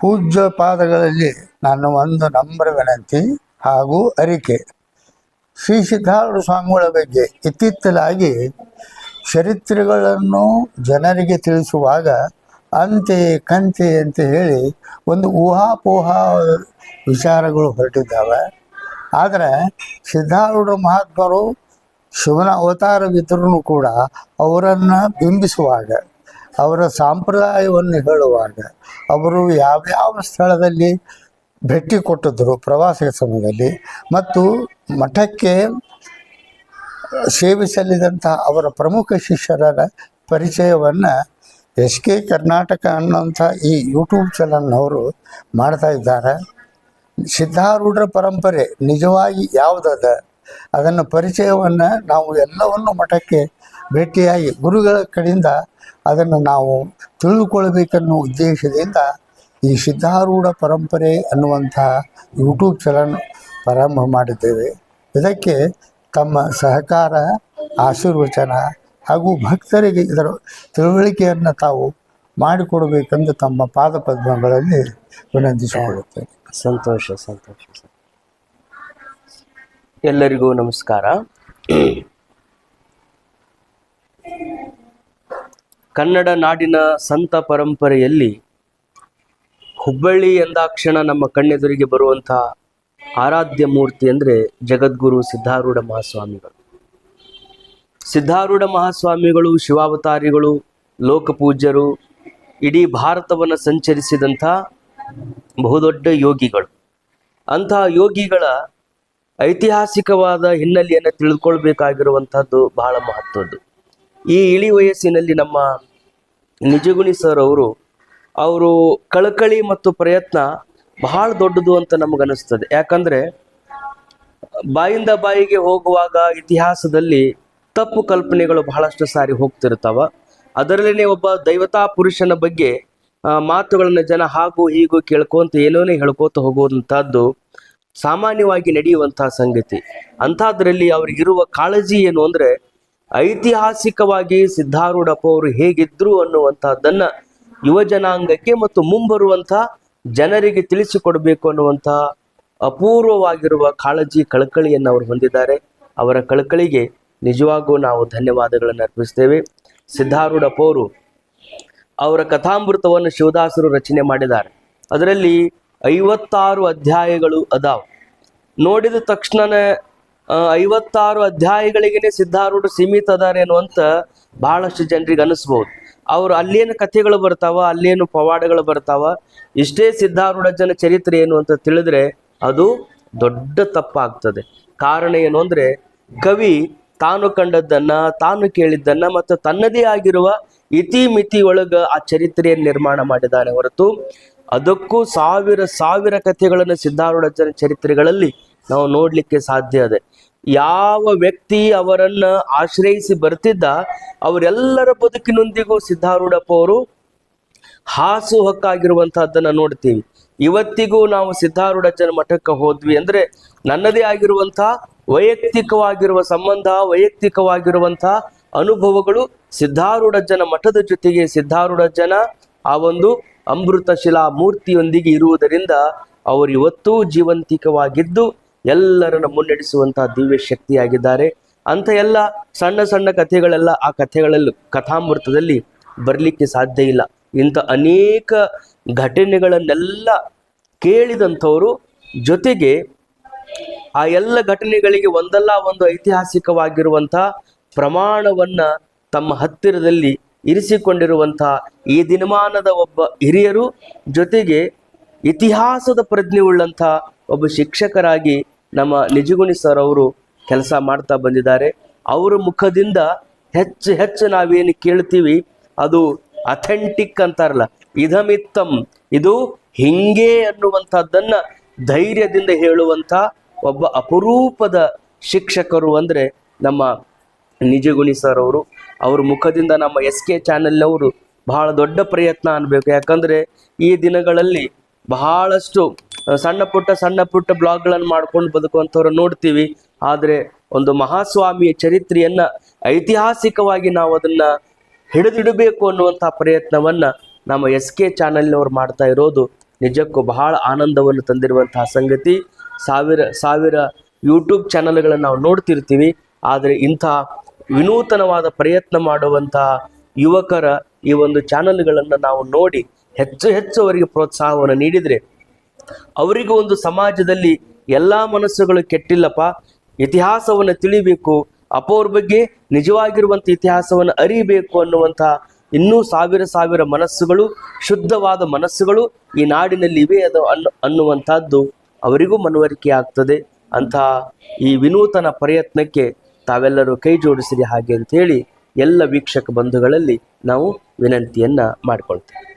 ಪೂಜ್ಯ ಪಾದಗಳಲ್ಲಿ ನಾನು ಒಂದು ನಂಬರ್ ವಿನಂತಿ ಹಾಗೂ ಅರಿಕೆ. ಶ್ರೀ ಸಿದ್ಧಾರೂಢ ಸ್ವಾಮಿಗಳ ಬಗ್ಗೆ ಇತ್ತಿತ್ತಲಾಗಿ ಚರಿತ್ರೆಗಳನ್ನು ಜನರಿಗೆ ತಿಳಿಸುವಾಗ ಅಂತೆ ಕಂತೆ ಅಂತ ಹೇಳಿ ಒಂದು ಊಹಾಪೋಹ ವಿಚಾರಗಳು ಹೊರಟಿದ್ದಾವೆ. ಆದರೆ ಸಿದ್ಧಾರೂಢ ಮಹಾತ್ಮರು ಶಿವನ ಅವತಾರವಿದ್ರೂ ಕೂಡ ಅವರನ್ನು ಬಿಂಬಿಸುವಾಗ ಅವರ ಸಾಂಪ್ರದಾಯವನ್ನು ಹೇಳುವಾಗ ಅವರು ಯಾವ್ಯಾವ ಸ್ಥಳದಲ್ಲಿ ಭೇಟಿ ಕೊಟ್ಟಿದ್ದರು ಪ್ರವಾಸದ ಸಮಯದಲ್ಲಿ ಮತ್ತು ಮಠಕ್ಕೆ ಸೇವೆ ಸಲ್ಲಿದಂಥ ಅವರ ಪ್ರಮುಖ ಶಿಷ್ಯರ ಪರಿಚಯವನ್ನು ಎಸ್ ಕೆ ಕರ್ನಾಟಕ ಅನ್ನೋಂಥ ಈ ಯೂಟ್ಯೂಬ್ ಚಾನಲ್ನವರು ಮಾಡ್ತಾ ಇದ್ದಾರೆ. ಸಿದ್ಧಾರೂಢರ ಪರಂಪರೆ ನಿಜವಾಗಿ ಯಾವುದದ? ಅದನ್ನು ಪರಿಚಯವನ್ನು ನಾವು ಎಲ್ಲವನ್ನು ಮಠಕ್ಕೆ ಭೇಟಿಯಾಗಿ ಗುರುಗಳ ಕಡೆಯಿಂದ ಅದನ್ನು ನಾವು ತಿಳಿದುಕೊಳ್ಬೇಕನ್ನೋ ಉದ್ದೇಶದಿಂದ ಈ ಸಿದ್ಧಾರೂಢ ಪರಂಪರೆ ಅನ್ನುವಂತಹ ಯೂಟ್ಯೂಬ್ ಚಾನಲ್ ಪ್ರಾರಂಭ ಮಾಡಿದ್ದೇವೆ. ಇದಕ್ಕೆ ತಮ್ಮ ಸಹಕಾರ, ಆಶೀರ್ವಚನ ಹಾಗೂ ಭಕ್ತರಿಗೆ ಇದರ ತಿಳುವಳಿಕೆಯನ್ನು ತಾವು ಮಾಡಿಕೊಡಬೇಕೆಂದು ತಮ್ಮ ಪಾದ ಪದ್ಮಗಳಲ್ಲಿ ವಿನಂತಿಸಿಕೊಳ್ಳುತ್ತೇನೆ. ಸಂತೋಷ ಸಂತೋಷ. ಎಲ್ಲರಿಗೂ ನಮಸ್ಕಾರ. ಕನ್ನಡ ನಾಡಿನ ಸಂತ ಪರಂಪರೆಯಲ್ಲಿ ಹುಬ್ಬಳ್ಳಿ ಎಂದಾಕ್ಷಣ ನಮ್ಮ ಕಣ್ಣೆದುರಿಗೆ ಬರುವಂತಹ ಆರಾಧ್ಯ ಮೂರ್ತಿ ಅಂದರೆ ಜಗದ್ಗುರು ಸಿದ್ಧಾರೂಢ ಮಹಾಸ್ವಾಮಿಗಳು. ಸಿದ್ಧಾರೂಢ ಮಹಾಸ್ವಾಮಿಗಳು, ಶಿವಾವತಾರಿಗಳು, ಲೋಕಪೂಜ್ಯರು, ಇಡೀ ಭಾರತವನ್ನು ಸಂಚರಿಸಿದಂಥ ಬಹುದೊಡ್ಡ ಯೋಗಿಗಳು. ಅಂತಹ ಯೋಗಿಗಳ ಐತಿಹಾಸಿಕವಾದ ಹಿನ್ನೆಲೆಯನ್ನು ತಿಳಿದುಕೊಳ್ಬೇಕಾಗಿರುವಂಥದ್ದು ಬಹಳ ಮಹತ್ವದ್ದು. ಈ ಇಳಿ ವಯಸ್ಸಿನಲ್ಲಿ ನಮ್ಮ ನಿಜಗುಣಿ ಸರ್ ಅವರು ಅವರು ಕಳಕಳಿ ಮತ್ತು ಪ್ರಯತ್ನ ಬಹಳ ದೊಡ್ಡದು ಅಂತ ನಮಗನಿಸ್ತದೆ ಯಾಕಂದರೆ ಬಾಯಿಂದ ಬಾಯಿಗೆ ಹೋಗುವಾಗ ಇತಿಹಾಸದಲ್ಲಿ ತಪ್ಪು ಕಲ್ಪನೆಗಳು ಬಹಳಷ್ಟು ಸಾರಿ ಹೋಗ್ತಿರ್ತಾವ. ಅದರಲ್ಲೇ ಒಬ್ಬ ದೈವತಾ ಪುರುಷನ ಬಗ್ಗೆ ಮಾತುಗಳನ್ನ ಜನ ಹಾಗೂ ಹೀಗೂ ಕೇಳ್ಕೊಂತ, ಏನೋನೇ ಹೇಳ್ಕೊತ ಹೋಗುವಂಥದ್ದು ಸಾಮಾನ್ಯವಾಗಿ ನಡೆಯುವಂತಹ ಸಂಗತಿ. ಅಂಥದ್ರಲ್ಲಿ ಅವ್ರಿಗಿರುವ ಕಾಳಜಿ ಏನು ಅಂದ್ರೆ, ಐತಿಹಾಸಿಕವಾಗಿ ಸಿದ್ಧಾರೂಢಪ್ಪ ಅವರು ಹೇಗಿದ್ರು ಅನ್ನುವಂತಹದ್ದನ್ನ ಯುವ ಜನಾಂಗಕ್ಕೆ ಮತ್ತು ಮುಂಬರುವಂತಹ ಜನರಿಗೆ ತಿಳಿಸಿಕೊಡಬೇಕು ಅನ್ನುವಂತಹ ಅಪೂರ್ವವಾಗಿರುವ ಕಾಳಜಿ, ಕಳಕಳಿಯನ್ನು ಅವರು ಹೊಂದಿದ್ದಾರೆ. ಅವರ ಕಳಕಳಿಗೆ ನಿಜವಾಗೂ ನಾವು ಧನ್ಯವಾದಗಳನ್ನು ಅರ್ಪಿಸ್ತೇವೆ. ಸಿದ್ಧಾರೂಢಪ್ಪ ಅವರು ಕಥಾಮೃತವನ್ನು ಶಿವದಾಸರು ರಚನೆ ಮಾಡಿದ್ದಾರೆ. ಅದರಲ್ಲಿ ಐವತ್ತಾರು ಅಧ್ಯಾಯಗಳು ಅದಾವ. ನೋಡಿದ ತಕ್ಷಣನೇ ಐವತ್ತಾರು ಅಧ್ಯಾಯಗಳಿಗೇನೆ ಸಿದ್ಧಾರೂಢ ಸೀಮಿತ ಅದಾರೆ ಅನ್ನುವಂತ ಬಹಳಷ್ಟು ಜನರಿಗೆ ಅನಿಸ್ಬೋದು. ಅವರು ಅಲ್ಲೇನು ಕಥೆಗಳು ಬರ್ತಾವ, ಅಲ್ಲೇನು ಪವಾಡಗಳು ಬರ್ತಾವ, ಇಷ್ಟೇ ಸಿದ್ಧಾರೂಢ ಜನ ಚರಿತ್ರೆ ಏನು ಅಂತ ತಿಳಿದ್ರೆ ಅದು ದೊಡ್ಡ ತಪ್ಪಾಗ್ತದೆ. ಕಾರಣ ಏನು ಅಂದರೆ, ಕವಿ ತಾನು ಕಂಡದ್ದನ್ನ, ತಾನು ಕೇಳಿದ್ದನ್ನ ಮತ್ತು ತನ್ನದೇ ಆಗಿರುವ ಇತಿ ಮಿತಿ ಒಳಗ ಆ ಚರಿತ್ರೆಯನ್ನು ನಿರ್ಮಾಣ ಮಾಡಿದ್ದಾನೆ ಹೊರತು ಅದಕ್ಕೂ ಸಾವಿರ ಸಾವಿರ ಕಥೆಗಳನ್ನು ಸಿದ್ಧಾರೂಢ ಜನ ಚರಿತ್ರೆಗಳಲ್ಲಿ ನಾವು ನೋಡ್ಲಿಕ್ಕೆ ಸಾಧ್ಯ ಇದೆ ಯಾವ ವ್ಯಕ್ತಿ ಅವರನ್ನ ಆಶ್ರಯಿಸಿ ಬರ್ತಿದ್ದ ಅವರೆಲ್ಲರ ಬದುಕಿನೊಂದಿಗೂ ಸಿದ್ಧಾರೂಢಪ್ಪ ಅವರು ಹಾಸು ಹಕ್ಕಾಗಿರುವಂತಹದ್ದನ್ನ ನೋಡ್ತೀವಿ. ಇವತ್ತಿಗೂ ನಾವು ಸಿದ್ಧಾರೂಢಜ್ಜನ ಮಠಕ್ಕೆ ಹೋದ್ವಿ ಅಂದ್ರೆ ನನ್ನದೇ ಆಗಿರುವಂತಹ ವೈಯಕ್ತಿಕವಾಗಿರುವ ಸಂಬಂಧ ವೈಯಕ್ತಿಕವಾಗಿರುವಂತಹ ಅನುಭವಗಳು ಸಿದ್ಧಾರೂಢಜ್ಜನ ಮಠದ ಜೊತೆಗೆ ಸಿದ್ಧಾರೂಢಜ್ಜನ ಆ ಒಂದು ಅಮೃತ ಶಿಲಾ ಮೂರ್ತಿಯೊಂದಿಗೆ ಇರುವುದರಿಂದ ಅವರು ಇವತ್ತೂ ಜೀವಂತಿಕವಾಗಿದ್ದು ಎಲ್ಲರನ್ನ ಮುನ್ನಡೆಸುವಂತಹ ದಿವ್ಯ ಶಕ್ತಿಯಾಗಿದ್ದಾರೆ. ಅಂತ ಎಲ್ಲ ಸಣ್ಣ ಸಣ್ಣ ಕಥೆಗಳೆಲ್ಲ ಆ ಕಥೆಗಳಲ್ಲಿ ಕಥಾಮೃತದಲ್ಲಿ ಬರಲಿಕ್ಕೆ ಸಾಧ್ಯ ಇಲ್ಲ. ಇಂಥ ಅನೇಕ ಘಟನೆಗಳನ್ನೆಲ್ಲ ಕೇಳಿದಂಥವರು ಜೊತೆಗೆ ಆ ಎಲ್ಲ ಘಟನೆಗಳಿಗೆ ಒಂದಲ್ಲ ಒಂದು ಐತಿಹಾಸಿಕವಾಗಿರುವಂತಹ ಪ್ರಮಾಣವನ್ನ ತಮ್ಮ ಹತ್ತಿರದಲ್ಲಿ ಇರಿಸಿಕೊಂಡಿರುವಂಥ ಈ ದಿನಮಾನದ ಒಬ್ಬ ಹಿರಿಯರು ಜೊತೆಗೆ ಇತಿಹಾಸದ ಪ್ರಜ್ಞೆ ಉಳ್ಳಂಥ ಒಬ್ಬ ಶಿಕ್ಷಕರಾಗಿ ನಮ್ಮ ನಿಜಗುಣಿ ಸರ್ ಅವರು ಕೆಲಸ ಮಾಡ್ತಾ ಬಂದಿದ್ದಾರೆ. ಅವರ ಮುಖದಿಂದ ಹೆಚ್ಚು ಹೆಚ್ಚು ನಾವೇನು ಕೇಳ್ತೀವಿ, ಅದು ಅಥೆಂಟಿಕ್ ಅಂತಾರಲ್ಲ, ಇದಮಿತ್ತಂ, ಇದು ಹಿಂಗೆ ಅನ್ನುವಂಥದ್ದನ್ನ ಧೈರ್ಯದಿಂದ ಹೇಳುವಂಥ ಒಬ್ಬ ಅಪರೂಪದ ಶಿಕ್ಷಕರು ಅಂದ್ರೆ ನಮ್ಮ ನಿಜಗುಣಿ ಸರ್ ಅವರು. ಅವ್ರ ಮುಖದಿಂದ ನಮ್ಮ ಎಸ್ ಕೆ ಚಾನೆಲ್ನವರು ಬಹಳ ದೊಡ್ಡ ಪ್ರಯತ್ನ ಅನ್ಬೇಕು. ಯಾಕಂದ್ರೆ ಈ ದಿನಗಳಲ್ಲಿ ಬಹಳಷ್ಟು ಸಣ್ಣ ಪುಟ್ಟ ಸಣ್ಣ ಪುಟ್ಟ ಬ್ಲಾಗ್ಗಳನ್ನು ಮಾಡ್ಕೊಂಡು ಬದುಕುವಂಥವ್ರು ನೋಡ್ತೀವಿ. ಆದರೆ ಒಂದು ಮಹಾಸ್ವಾಮಿಯ ಚರಿತ್ರೆಯನ್ನ ಐತಿಹಾಸಿಕವಾಗಿ ನಾವು ಅದನ್ನ ಹಿಡಿದಿಡಬೇಕು ಅನ್ನುವಂಥ ಪ್ರಯತ್ನವನ್ನ ನಮ್ಮ ಎಸ್ ಕೆ ಚಾನೆಲ್ನವ್ರು ಮಾಡ್ತಾ ಇರೋದು. ನಿಜಕ್ಕೂ ಬಹಳ ಆನಂದವನ್ನು ತಂದಿರುವಂತಹ ಸಂಗತಿ. ಸಾವಿರ ಸಾವಿರ ಯೂಟ್ಯೂಬ್ ಚಾನಲ್ಗಳನ್ನು ನಾವು ನೋಡ್ತಿರ್ತೀವಿ. ಆದರೆ ಇಂಥ ವಿನೂತನವಾದ ಪ್ರಯತ್ನ ಮಾಡುವಂತಹ ಯುವಕರ ಈ ಒಂದು ಚಾನಲ್ಗಳನ್ನು ನಾವು ನೋಡಿ ಹೆಚ್ಚು ಹೆಚ್ಚು ಅವರಿಗೆ ಪ್ರೋತ್ಸಾಹವನ್ನು ನೀಡಿದರೆ ಅವರಿಗೂ ಒಂದು ಸಮಾಜದಲ್ಲಿ ಎಲ್ಲ ಮನಸ್ಸುಗಳು ಕೆಟ್ಟಿಲ್ಲಪ್ಪ, ಇತಿಹಾಸವನ್ನು ತಿಳಿಬೇಕು ಅಪ್ಪವ್ರ ಬಗ್ಗೆ ನಿಜವಾಗಿರುವಂಥ ಇತಿಹಾಸವನ್ನು ಅರಿಬೇಕು ಅನ್ನುವಂಥ ಇನ್ನೂ ಸಾವಿರ ಸಾವಿರ ಮನಸ್ಸುಗಳು, ಶುದ್ಧವಾದ ಮನಸ್ಸುಗಳು ಈ ನಾಡಿನಲ್ಲಿ ಇವೆ ಅದು ಅನ್ನು, ಅನ್ನುವಂಥದ್ದು ಅವರಿಗೂ ಮನವರಿಕೆ ಆಗ್ತದೆ ಅಂತಹ ಈ ವಿನೂತನ ಪ್ರಯತ್ನಕ್ಕೆ ತಾವೆಲ್ಲರೂ ಕೈ ಜೋಡಿಸಿರಿ ಹಾಗೆ ಅಂತ ಹೇಳಿ ಎಲ್ಲ ವೀಕ್ಷಕ ಬಂಧುಗಳಲ್ಲಿ ನಾವು ವಿನಂತಿಯನ್ನ ಮಾಡ್ಕೊಳ್ತೇವೆ.